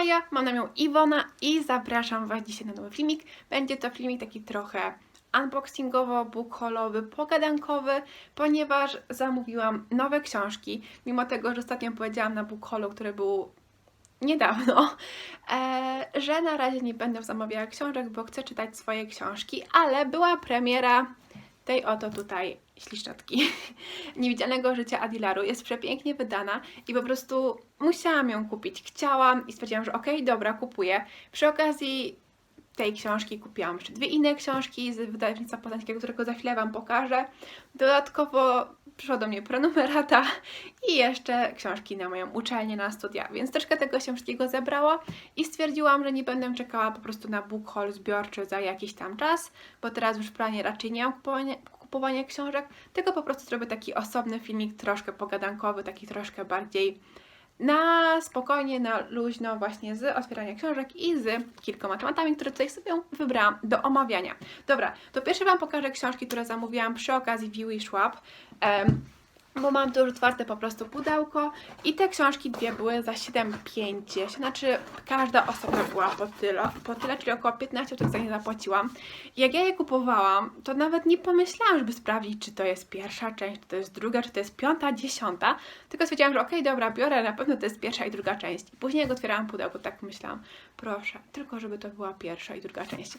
Heja, mam na imię Iwona i zapraszam Was dzisiaj na nowy filmik. Będzie to filmik taki trochę unboxingowo, bookhaulowy, pogadankowy, ponieważ zamówiłam nowe książki, mimo tego, że ostatnio powiedziałam na bookhaulu, który był niedawno, e, że na razie nie będę zamawiała książek, bo chcę czytać swoje książki, ale była premiera tej oto tutaj ślicznotki Niewidzialnego życia Adilaru. Jest przepięknie wydana i po prostu musiałam ją kupić. Chciałam i stwierdziłam, że okej, dobra, kupuję. Przy okazji tej książki kupiłam jeszcze dwie inne książki z wydawnictwa poznańskiego, którego za chwilę Wam pokażę. Dodatkowo przyszła do mnie prenumerata i jeszcze książki na moją uczelnię, na studia, więc troszkę tego się wszystkiego zebrało i stwierdziłam, że nie będę czekała po prostu na book haul zbiorczy za jakiś tam czas, bo teraz już w planie raczej nie mam kupowania, kupowania książek, tylko po prostu zrobię taki osobny filmik, troszkę pogadankowy, taki troszkę bardziej na spokojnie, na luźno właśnie z otwierania książek i z kilkoma tematami, które tutaj sobie wybrałam do omawiania. Dobra, to pierwsze Wam pokażę książki, które zamówiłam przy okazji View Schwab. Um, bo mam tu już otwarte po prostu pudełko i te książki dwie były za 7,50, znaczy każda osobna była po tyle, po tyle czyli około 15 zł za nie zapłaciłam. Jak ja je kupowałam, to nawet nie pomyślałam, żeby sprawdzić, czy to jest pierwsza część, czy to jest druga, czy to jest piąta, dziesiąta, tylko stwierdziłam, że okej, dobra, biorę, na pewno to jest pierwsza i druga część. I później jak otwierałam pudełko, tak myślałam, proszę, tylko żeby to była pierwsza i druga część.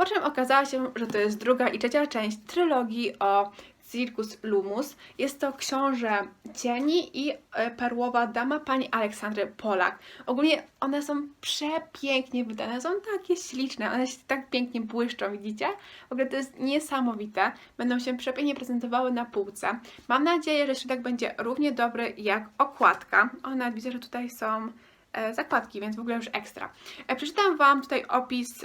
Po czym okazało się, że to jest druga i trzecia część trylogii o Circus Lumus. Jest to książę cieni i e, perłowa dama pani Aleksandry Polak. Ogólnie one są przepięknie wydane, są takie śliczne, one się tak pięknie błyszczą, widzicie? W ogóle to jest niesamowite. Będą się przepięknie prezentowały na półce. Mam nadzieję, że środek będzie równie dobry jak okładka. O, nawet widzę, że tutaj są e, zakładki, więc w ogóle już ekstra. E, przeczytam Wam tutaj opis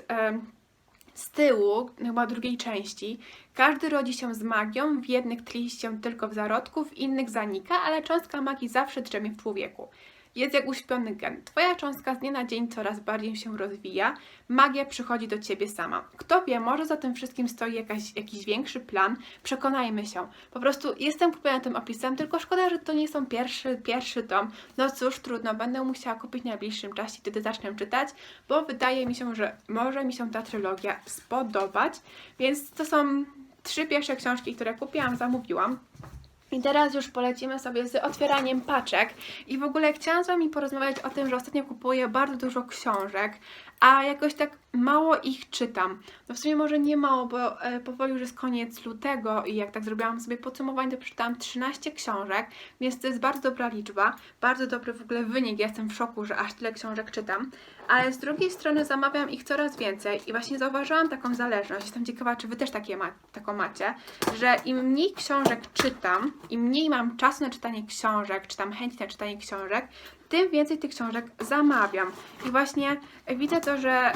z tyłu, chyba drugiej części, każdy rodzi się z magią, w jednych tli się tylko w zarodku, w innych zanika, ale cząstka magii zawsze drzemie w człowieku. Jest jak uśpiony gen. Twoja cząstka z dnia na dzień coraz bardziej się rozwija. Magia przychodzi do ciebie sama. Kto wie, może za tym wszystkim stoi jakaś, jakiś większy plan. Przekonajmy się. Po prostu jestem kupiona tym opisem, tylko szkoda, że to nie są pierwszy, pierwszy tom. No cóż, trudno, będę musiała kupić w najbliższym czasie, wtedy zacznę czytać, bo wydaje mi się, że może mi się ta trylogia spodobać. Więc to są trzy pierwsze książki, które kupiłam, zamówiłam. I teraz już polecimy sobie z otwieraniem paczek. I w ogóle chciałam z Wami porozmawiać o tym, że ostatnio kupuję bardzo dużo książek, a jakoś tak mało ich czytam. No w sumie może nie mało, bo e, powoli już jest koniec lutego i jak tak zrobiłam sobie podsumowanie, to przeczytałam 13 książek, więc to jest bardzo dobra liczba, bardzo dobry w ogóle wynik. Ja jestem w szoku, że aż tyle książek czytam. Ale z drugiej strony zamawiam ich coraz więcej i właśnie zauważyłam taką zależność. Jestem ciekawa, czy Wy też takie ma taką macie, że im mniej książek czytam, im mniej mam czasu na czytanie książek, czy tam chęci na czytanie książek, tym więcej tych książek zamawiam. I właśnie widzę to, że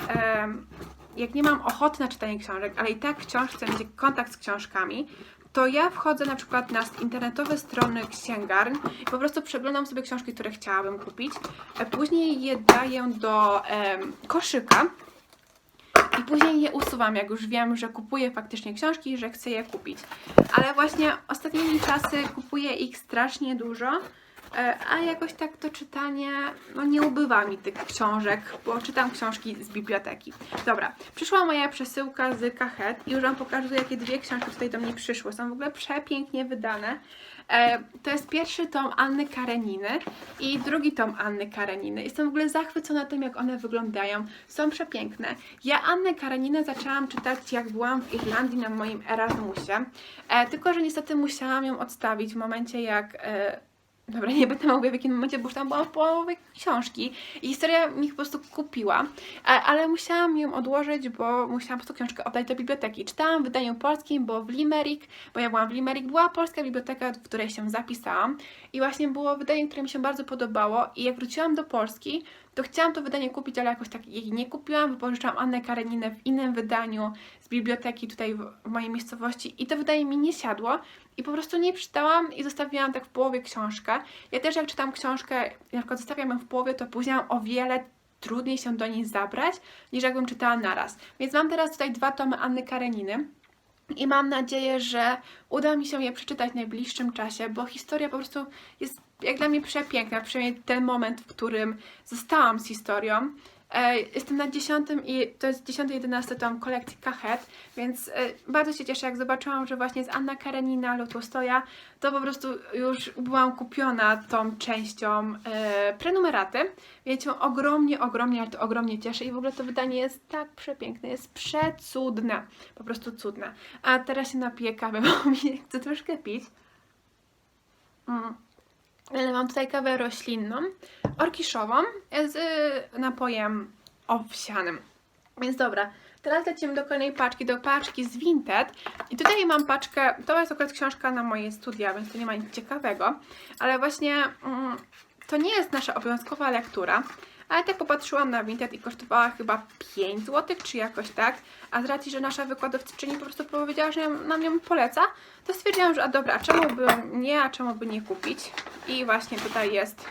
jak nie mam ochoty na czytanie książek, ale i tak wciąż chcę mieć kontakt z książkami, to ja wchodzę na przykład na internetowe strony księgarni i po prostu przeglądam sobie książki, które chciałabym kupić. E, Później je daję do koszyka i później je usuwam, jak już wiem, że kupuję faktycznie książki, że chcę je kupić. Ale właśnie ostatnimi czasy kupuję ich strasznie dużo, a jakoś tak to czytanie, no nie ubywa mi tych książek, bo czytam książki z biblioteki. Dobra, przyszła moja przesyłka z Kahet i już Wam pokażę, jakie dwie książki tutaj do mnie przyszły. Są w ogóle przepięknie wydane. E, To jest pierwszy tom Anny Kareniny i drugi tom Anny Kareniny. Jestem w ogóle zachwycona tym, jak one wyglądają. Są przepiękne. Ja Annę Kareninę zaczęłam czytać, jak byłam w Irlandii na moim Erasmusie. E, tylko, że niestety musiałam ją odstawić w momencie, jak e, Dobra, nie będę mówiła w jakim momencie, bo już tam byłam w połowie książki i historia mi po prostu kupiła, ale musiałam ją odłożyć, bo musiałam po prostu książkę oddać do biblioteki. Czytałam w wydaniu polskim, bo w Limerick, bo ja byłam w Limerick, była polska biblioteka, w której się zapisałam i właśnie było wydanie, które mi się bardzo podobało i jak wróciłam do Polski, to chciałam to wydanie kupić, ale jakoś tak jej nie kupiłam, wypożyczałam Annę Kareninę w innym wydaniu z biblioteki tutaj w, mojej miejscowości i to wydanie mi nie siadło i po prostu nie przeczytałam i zostawiłam tak w połowie książkę. Ja też jak czytam książkę, na przykład zostawiam ją w połowie, to później mam o wiele trudniej się do niej zabrać, niż jakbym czytała naraz. Więc mam teraz tutaj dwa tomy Anny Kareniny. I mam nadzieję, że uda mi się je przeczytać w najbliższym czasie, bo historia po prostu jest jak dla mnie przepiękna, przynajmniej ten moment, w którym zostałam z historią. Jestem na 10 i to jest 10-11 tom kolekcji Kahet, więc e, bardzo się cieszę, jak zobaczyłam, że właśnie jest Anna Karenina, Lotostoja, to po prostu już byłam kupiona tą częścią e, prenumeraty, więc się ogromnie, ogromnie, ale to ogromnie cieszę i w ogóle to wydanie jest tak przepiękne, jest przecudne, po prostu cudne. A teraz się napiję kawy, bo mi chce troszkę pić. Mm. Ale mam tutaj kawę roślinną, orkiszową z y, napojem owsianym. Więc dobra, teraz lecimy do kolejnej paczki, do paczki z Vinted. I tutaj mam paczkę, to jest akurat książka na moje studia, więc to nie ma nic ciekawego. Ale właśnie mm, to nie jest nasza obowiązkowa lektura. Ale tak popatrzyłam na Vinted i kosztowała chyba 5 zł, czy jakoś tak. A z racji, że nasza wykładowczyni po prostu powiedziała, że nam ją poleca, to stwierdziłam, że a dobra, a czemu by nie, a czemu by nie kupić? I właśnie tutaj jest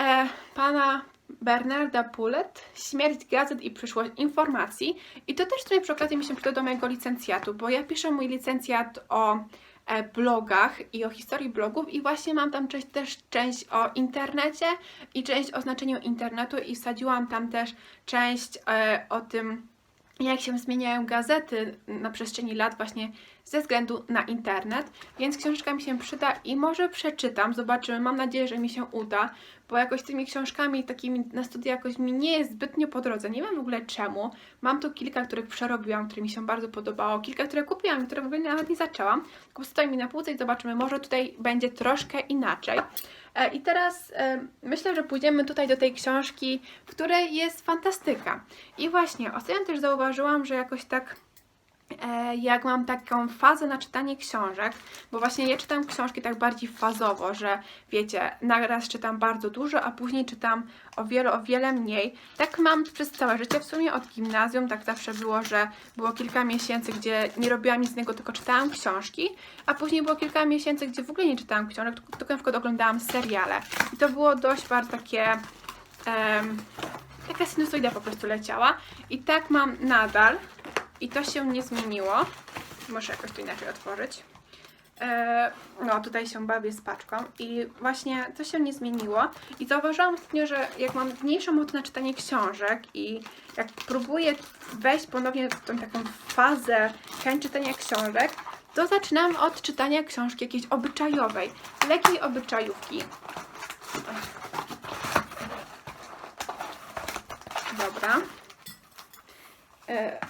e, pana Bernarda Pullet, Śmierć gazet i przyszłość informacji. I to też tutaj przy okazji mi się przyda do mojego licencjatu, bo ja piszę mój licencjat o blogach i o historii blogów i właśnie mam tam część, też część o internecie i część o znaczeniu internetu i wsadziłam tam też część e, o tym, jak się zmieniają gazety na przestrzeni lat właśnie ze względu na internet, więc książka mi się przyda i może przeczytam, zobaczymy, mam nadzieję, że mi się uda, bo jakoś tymi książkami takimi na studia jakoś mi nie jest zbytnio po drodze, nie wiem w ogóle czemu, mam tu kilka, których przerobiłam, które mi się bardzo podobało, kilka, które kupiłam które w ogóle nawet nie zaczęłam, tylko stoją mi na półce i zobaczymy, może tutaj będzie troszkę inaczej. E, I teraz e, myślę, że pójdziemy tutaj do tej książki, w której jest fantastyka. I właśnie, ostatnio też zauważyłam, że jakoś tak jak mam taką fazę na czytanie książek, bo właśnie ja czytam książki tak bardziej fazowo, że wiecie, naraz czytam bardzo dużo, a później czytam o wiele, o wiele mniej. Tak mam przez całe życie, w sumie od gimnazjum, tak zawsze było, że było kilka miesięcy, gdzie nie robiłam nic innego, tylko czytałam książki, a później było kilka miesięcy, gdzie w ogóle nie czytałam książek, tylko, na przykład oglądałam seriale. I to było dość bardzo takie... em, taka sinusoida po prostu leciała. I tak mam nadal. I to się nie zmieniło. Muszę jakoś to inaczej otworzyć. E, no, tutaj się bawię z paczką i właśnie to się nie zmieniło. I zauważyłam ostatnio, że jak mam mniejszą ochotę na czytanie książek i jak próbuję wejść ponownie w tą taką fazę chęć czytania książek, to zaczynam od czytania książki jakiejś obyczajowej, lekkiej obyczajówki. Dobra. E,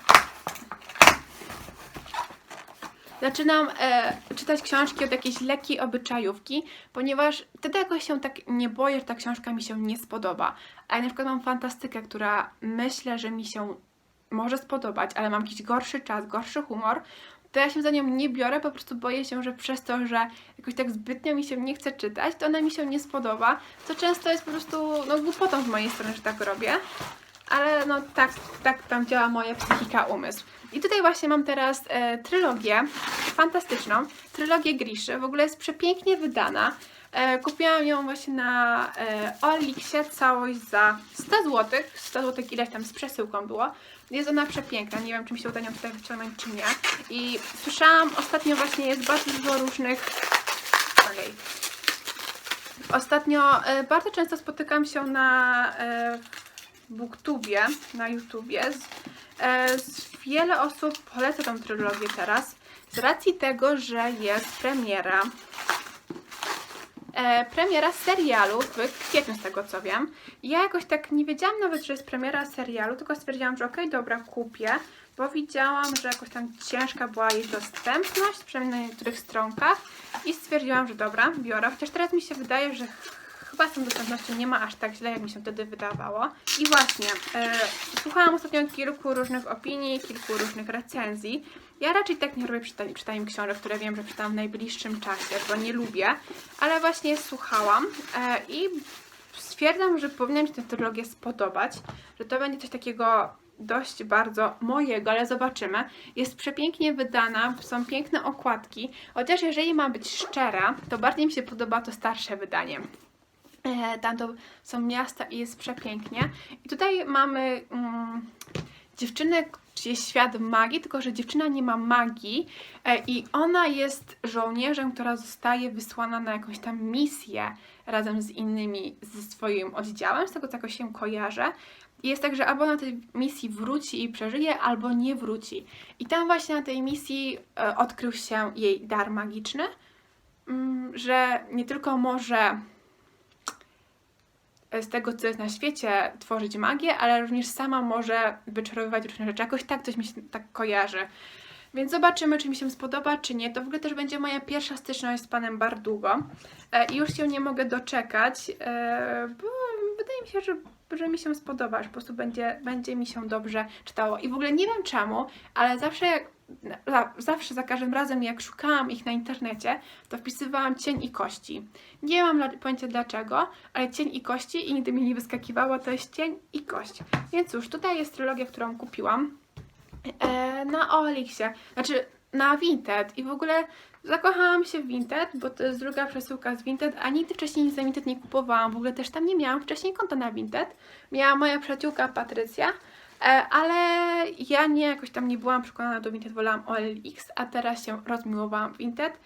Zaczynam e, czytać książki od jakiejś lekkiej obyczajówki, ponieważ wtedy jakoś się tak nie boję, że ta książka mi się nie spodoba. A jak na przykład mam fantastykę, która myślę, że mi się może spodobać, ale mam jakiś gorszy czas, gorszy humor, to ja się za nią nie biorę, po prostu boję się, że przez to, że jakoś tak zbytnio mi się nie chce czytać, to ona mi się nie spodoba, co często jest po prostu no, głupotą z mojej strony, że tak robię. Ale no tak, tak tam działa moja psychika, umysł. I tutaj właśnie mam teraz e, trylogię fantastyczną, trylogię Griszy. W ogóle jest przepięknie wydana. E, kupiłam ją właśnie na e, Olixie całość za 100 zł. 100 zł ileś tam z przesyłką było. Jest ona przepiękna, nie wiem czy mi się uda ją tutaj wyciągnąć czy nie. I słyszałam ostatnio właśnie jest bardzo dużo różnych... Ojej. Ostatnio e, bardzo często spotykam się na e, Booktubie, na YouTubie. E, z wiele osób poleca tą trylogię teraz z racji tego, że jest premiera e, premiera serialu w kwietniu z tego co wiem. Ja jakoś tak nie wiedziałam nawet, że jest premiera serialu, tylko stwierdziłam, że okej, dobra, kupię, bo widziałam, że jakoś tam ciężka była jej dostępność, przynajmniej na niektórych stronkach i stwierdziłam, że dobra, biorę, chociaż teraz mi się wydaje, że chyba z tą dostępnością nie ma aż tak źle, jak mi się wtedy wydawało. I właśnie, e, słuchałam ostatnio kilku różnych opinii, kilku różnych recenzji. Ja raczej tak nie robię czytaniem książek, które wiem, że czytam w najbliższym czasie, bo nie lubię, ale właśnie słuchałam e, i stwierdzam, że powinna mi się tę trylogię spodobać, że to będzie coś takiego dość bardzo mojego, ale zobaczymy. Jest przepięknie wydana, są piękne okładki, chociaż jeżeli mam być szczera, to bardziej mi się podoba to starsze wydanie. E, Tam to są miasta i jest przepięknie. I tutaj mamy mm, dziewczynę, jest świat magii, tylko że dziewczyna nie ma magii e, i ona jest żołnierzem, która zostaje wysłana na jakąś tam misję razem z innymi, ze swoim oddziałem, z tego co jakoś się kojarzę. I jest tak, że albo na tej misji wróci i przeżyje, albo nie wróci. I tam właśnie na tej misji e, odkrył się jej dar magiczny, mm, że nie tylko może z tego, co jest na świecie, tworzyć magię, ale również sama może wyczarowywać różne rzeczy. Jakoś tak coś mi się tak kojarzy. Więc zobaczymy, czy mi się spodoba, czy nie. To w ogóle też będzie moja pierwsza styczność z panem Bardugo. E, I już się nie mogę doczekać, e, bo wydaje mi się, że, że mi się spodoba, że po prostu będzie, będzie mi się dobrze czytało. I w ogóle nie wiem czemu, ale zawsze jak zawsze za każdym razem jak szukałam ich na internecie, to wpisywałam cień i kości. Nie mam pojęcia dlaczego, ale cień i kości i nigdy mi nie wyskakiwało, to jest cień i kość. Więc cóż, tutaj jest trylogia, którą kupiłam e, na OLX-ie, znaczy na Vinted i w ogóle zakochałam się w Vinted, bo to jest druga przesyłka z Vinted, a nigdy wcześniej nic na Vinted nie kupowałam, w ogóle też tam nie miałam wcześniej konta na Vinted. Miała moja przyjaciółka Patrycja, ale ja nie jakoś tam nie byłam przekonana do Vinted, wolałam OLX, a teraz się rozmiłowałam Vinted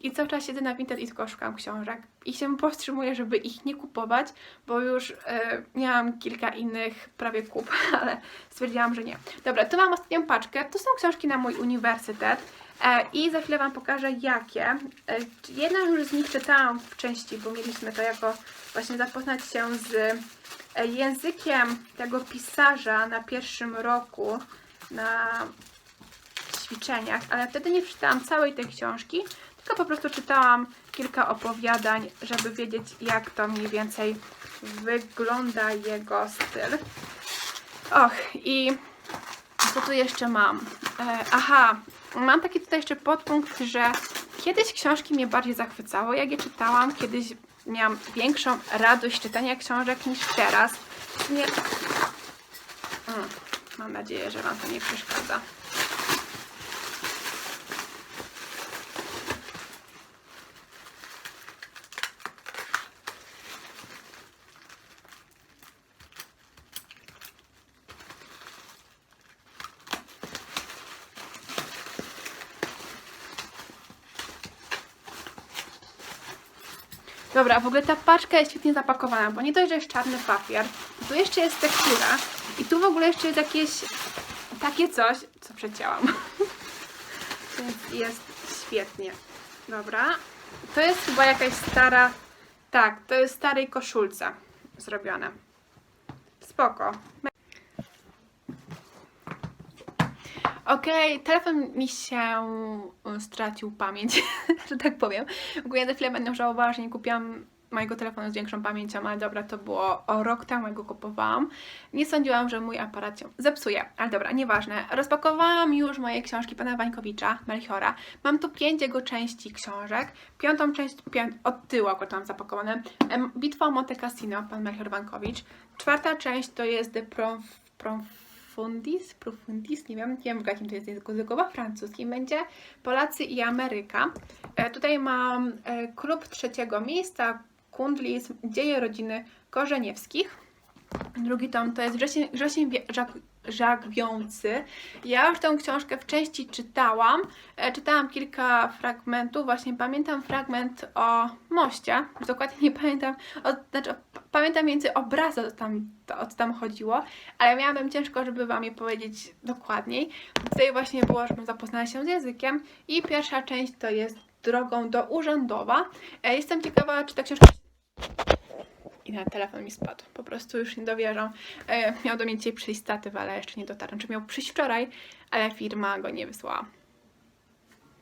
i cały czas siedzę na Vinted i tylko szukam książek i się powstrzymuję, żeby ich nie kupować, bo już e, miałam kilka innych prawie kup, ale stwierdziłam, że nie. Dobra, tu mam ostatnią paczkę, to są książki na mój uniwersytet e, i za chwilę Wam pokażę jakie. E, jedną już z nich czytałam w części, bo mieliśmy to jako właśnie zapoznać się z e, językiem tego pisarza na pierwszym roku na ćwiczeniach, ale wtedy nie przeczytałam całej tej książki, tylko po prostu czytałam kilka opowiadań, żeby wiedzieć, jak to mniej więcej wygląda jego styl. Och, i co tu jeszcze mam? E, aha, mam taki tutaj jeszcze podpunkt, że kiedyś książki mnie bardziej zachwycały, jak je czytałam. Kiedyś miałam większą radość czytania książek niż teraz. Nie... Mm, mam nadzieję, że Wam to nie przeszkadza. Dobra, w ogóle ta paczka jest świetnie zapakowana, bo nie dość, że jest czarny papier, tu jeszcze jest tektura i tu w ogóle jeszcze jest jakieś takie coś, co przecięłam. Więc jest świetnie. Dobra. To jest chyba jakaś stara... Tak, to jest starej koszulce zrobione. Spoko. Okej, telefon mi się y, stracił pamięć, że tak powiem. W ogóle za chwilę będę żałowała, że nie kupiłam mojego telefonu z większą pamięcią, ale dobra, to było o rok temu, jak go kupowałam. Nie sądziłam, że mój aparat się zepsuje, ale dobra, nieważne. Rozpakowałam już moje książki pana Wańkowicza, Melchiora. Mam tu pięć jego części książek. Piątą część pię od tyłu akurat mam zapakowane. Bitwa o Monte Cassino, pan Melchior Wańkowicz. Czwarta część to jest The Prof... Prof Profundis, Profundis, nie wiem, nie wiem w jakim to jest języku, językowo francuskim będzie Polacy i Ameryka. E, tutaj mam e, klub trzeciego miejsca, Kundlis, Dzieje rodziny Korzeniewskich. Drugi tom to jest Wrzesień, Wrzesień Żagwiący. Ja już tę książkę w części czytałam. E, czytałam kilka fragmentów. Właśnie pamiętam fragment o moście. Dokładnie nie pamiętam. O, znaczy, pamiętam między obrazy, o co tam, o co tam chodziło, ale miałabym ciężko, żeby Wam je powiedzieć dokładniej. Tutaj właśnie było, żebym zapoznała się z językiem. I pierwsza część to jest drogą do urzędowa. E, jestem ciekawa, czy ta książka i na telefon mi spadł. Po prostu już nie dowierzam. E, miał do mnie dzisiaj przyjść statyw, ale jeszcze nie dotarł. Czy miał przyjść wczoraj, ale firma go nie wysłała.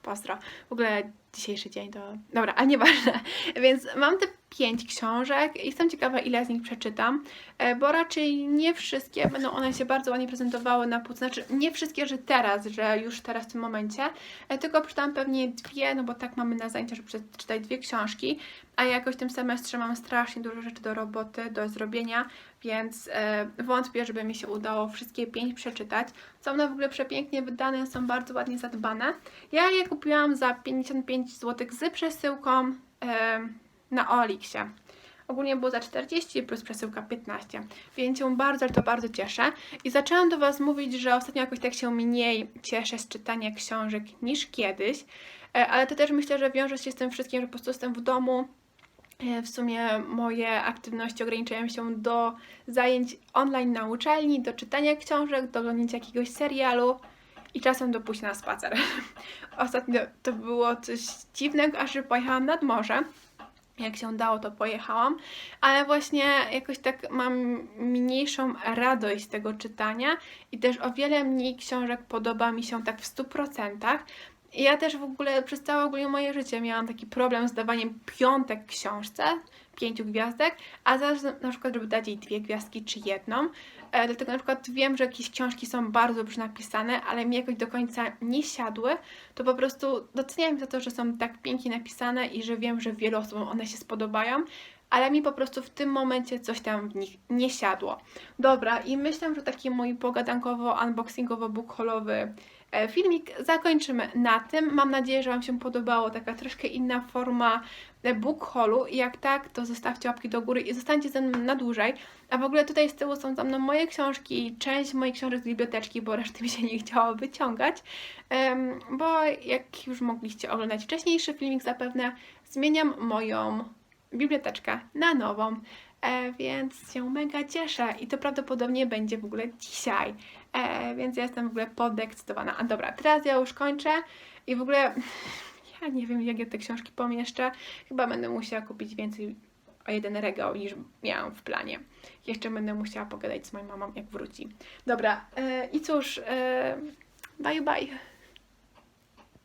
Pozdro. W ogóle dzisiejszy dzień to... Dobra, ale nieważne. Więc mam te pięć książek i jestem ciekawa, ile z nich przeczytam, e, bo raczej nie wszystkie będą one się bardzo ładnie prezentowały na półce. Znaczy, nie wszystkie, że teraz, że już teraz w tym momencie, e, tylko przeczytam pewnie dwie, no bo tak mamy na zajęcia, żeby przeczytać dwie książki, a ja jakoś w tym semestrze mam strasznie dużo rzeczy do roboty, do zrobienia, więc e, wątpię, żeby mi się udało wszystkie pięć przeczytać. Są one w ogóle przepięknie wydane, są bardzo ładnie zadbane. Ja je kupiłam za 55 zł z przesyłką na Olixie. Ogólnie było za 40 plus przesyłka 15, więc się bardzo, to bardzo cieszę. I zaczęłam do Was mówić, że ostatnio jakoś tak się mniej cieszę z czytania książek niż kiedyś, E, ale to też myślę, że wiąże się z tym wszystkim, że po prostu jestem w domu. E, W sumie moje aktywności ograniczają się do zajęć online na uczelni, do czytania książek, do oglądania jakiegoś serialu i czasem do pójścia na spacer. Ostatnio to było coś dziwnego, aż pojechałam nad morze. Jak się dało, to pojechałam, ale właśnie jakoś tak mam mniejszą radość z tego czytania i też o wiele mniej książek podoba mi się tak w 100%. I Ja też w ogóle przez całe ogólnie moje życie miałam taki problem z dawaniem piątek książce, pięciu gwiazdek, a zaraz na przykład, żeby dać jej dwie gwiazdki czy jedną. E, dlatego na przykład wiem, że jakieś książki są bardzo dobrze napisane, ale mi jakoś do końca nie siadły, to po prostu doceniam za to, że są tak pięknie napisane i że wiem, że wielu osobom one się spodobają, ale mi po prostu w tym momencie coś tam w nich nie siadło. Dobra, i myślę, że taki mój pogadankowo-unboxingowo-bookhaulowy e, filmik zakończymy na tym. Mam nadzieję, że Wam się podobało taka troszkę inna forma e, book haulu. I jak tak, to zostawcie łapki do góry i zostańcie ze mną na dłużej. A w ogóle tutaj z tyłu są za mną moje książki, część moich książek z biblioteczki, bo reszty mi się nie chciało wyciągać. Bo jak już mogliście oglądać wcześniejszy filmik zapewne, zmieniam moją biblioteczkę na nową. E, więc się mega cieszę i to prawdopodobnie będzie w ogóle dzisiaj. E, więc ja jestem w ogóle podekscytowana. A dobra, teraz ja już kończę i w ogóle ja nie wiem, jak ja te książki pomieszczę. Chyba będę musiała kupić więcej o jeden regał niż miałam w planie. Jeszcze będę musiała pogadać z moją mamą, jak wróci. Dobra, e, i cóż, e, bye bye.